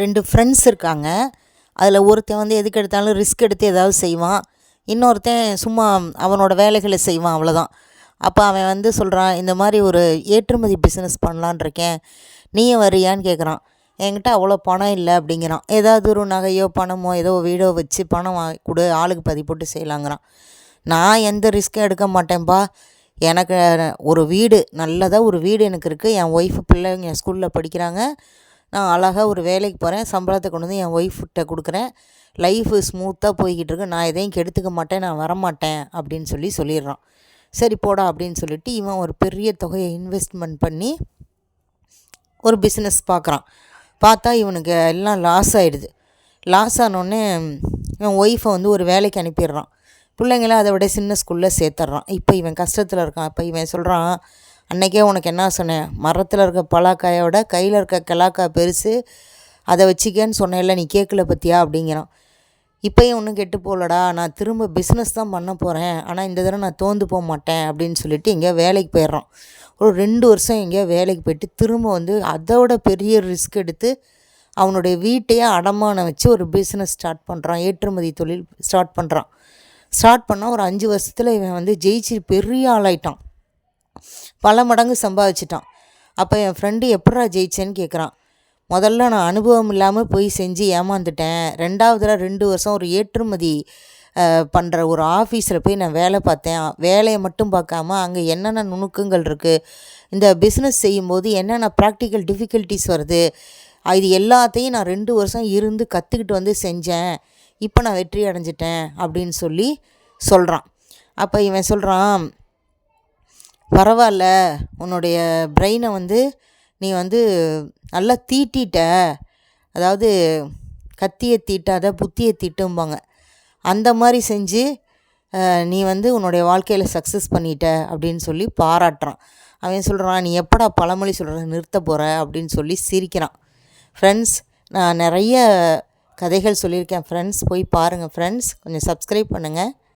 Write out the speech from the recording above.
ரெண்டு ஃப்ரெண்ட்ஸ் இருக்காங்க. அதில் ஒருத்தன் வந்து எதுக்கு எடுத்தாலும் ரிஸ்க் எடுத்து ஏதாவது செய்வான். இன்னொருத்தன் சும்மா அவனோட வேலைகளை செய்வான் அவ்வளோதான் அப்போ அவன் வந்து சொல்கிறான் இந்த மாதிரி ஒரு ஏற்றுமதி பிஸ்னஸ் பண்ணலான் இருக்கேன். நீயும் வரியான்னு கேட்குறான் என்கிட்ட அவ்வளோ பணம் இல்லை அப்படிங்கிறான். ஏதாவது ஒரு நகையோ பணமோ ஏதோ வீடோ வச்சு பணம் வாங்கி கொடு ஆளுக்கு பதி போட்டு செய்யலாங்கிறான். நான் எந்த ரிஸ்க்கும் எடுக்க மாட்டேன்ப்பா எனக்கு ஒரு வீடு நல்லதாக ஒரு வீடு எனக்கு இருக்குது என் ஒய்ஃபு பிள்ளைங்க ஸ்கூலில் படிக்கிறாங்க. நான் அழகாக ஒரு வேலைக்கு போகிறேன் சம்பளத்தை கொண்டு வந்து என் ஒய்ஃப்கிட்ட கொடுக்குறேன். லைஃபு ஸ்மூத்தாக போய்கிட்டு இருக்கு. நான் எதையும் கெடுத்துக்க மாட்டேன் நான் வரமாட்டேன் அப்படின்னு சொல்லி சொல்லிடுறான். சரி போடா அப்படின்னு சொல்லிட்டு இவன் ஒரு பெரிய தொகையை இன்வெஸ்ட்மெண்ட் பண்ணி ஒரு பிஸ்னஸ் பார்க்குறான். பார்த்தா இவனுக்கு எல்லாம் லாஸ் ஆகிடுது லாஸ் ஆனோடனே இவன் ஒய்ஃபை வந்து ஒரு வேலைக்கு அனுப்பிடுறான். பிள்ளைங்கள அதை விட சின்ன ஸ்கூலில் சேர்த்துட்றான். இப்போ இவன் கஷ்டத்தில் இருக்கான். இப்போ இவன் சொல்கிறான் அன்றைக்கே உனக்கு என்ன சொன்னேன்? மரத்தில் இருக்க பலாக்காயோட கையில் இருக்க கிளாக்காய் பெருசு அதை வச்சிக்கன்னு சொன்னேன்ல நீ கேட்கல பற்றியா அப்படிங்கிறான். இப்போயும் ஒன்றும் கெட்டு போகலடா நான் திரும்ப பிஸ்னஸ் தான் பண்ண போகிறேன் ஆனால் இந்த தடவை நான் தோந்து போக மாட்டேன் அப்படின்னு சொல்லிட்டு எங்கேயா வேலைக்கு போயிடுறான். ஒரு ரெண்டு வருஷம் எங்கேயோ வேலைக்கு போயிட்டு திரும்ப வந்து அதோட பெரிய ரிஸ்க் எடுத்து அவனுடைய வீட்டையே அடமானம் வச்சு ஒரு பிஸ்னஸ் ஸ்டார்ட் பண்ணுறான் ஏற்றுமதி தொழில் ஸ்டார்ட் பண்ணுறான் ஸ்டார்ட் பண்ணால் ஒரு அஞ்சு வருஷத்தில் இவன் வந்து ஜெயிச்சு பெரிய ஆளாயிட்டான். பல மடங்கு சம்பாதிச்சிட்டான். அப்போ என் ஃப்ரெண்டு எப்படா ஜெயிச்சேன்னு கேட்குறான் முதல்ல நான் அனுபவம் இல்லாமல் போய் செஞ்சு ஏமாந்துட்டேன். ரெண்டாவதுல ரெண்டு வருஷம் ஒரு ஏற்றுமதி பண்ணுற ஒரு ஆஃபீஸில் போய் நான் வேலை பார்த்தேன். வேலையை மட்டும் பார்க்காம அங்கே என்னென்ன நுணுக்கங்கள் இருக்குது இந்த பிஸ்னஸ் செய்யும்போது என்னென்ன ப்ராக்டிக்கல் டிஃபிகல்ட்டிஸ் வருது? இது எல்லாத்தையும் நான் ரெண்டு வருஷம் இருந்து கற்றுக்கிட்டு வந்து செஞ்சேன். இப்போ நான் வெற்றி அடைஞ்சிட்டேன் அப்படின்னு சொல்லி சொல்கிறான் அப்போ இவன் சொல்கிறான் பரவாயில்ல. உன்னுடைய பிரெயினை வந்து நீ வந்து நல்லா தீட்டிட்ட. அதாவது கத்தியை தீட்டாத புத்தியை தீட்டும்பாங்க. அந்த மாதிரி செஞ்சு நீ வந்து உன்னுடைய வாழ்க்கையில் சக்ஸஸ் பண்ணிட்ட அப்படின்னு சொல்லி பாராட்டுறான். அவன் சொல்கிறான் நீ எப்படா பழமொழி சொல்கிற நிறுத்த போகிற அப்படின்னு சொல்லி சிரிக்கிறான். ஃப்ரெண்ட்ஸ் நான் நிறைய கதைகள் சொல்லியிருக்கேன். ஃப்ரெண்ட்ஸ் போய் பாருங்கள் ஃப்ரெண்ட்ஸ் கொஞ்சம் சப்ஸ்கிரைப் பண்ணுங்கள்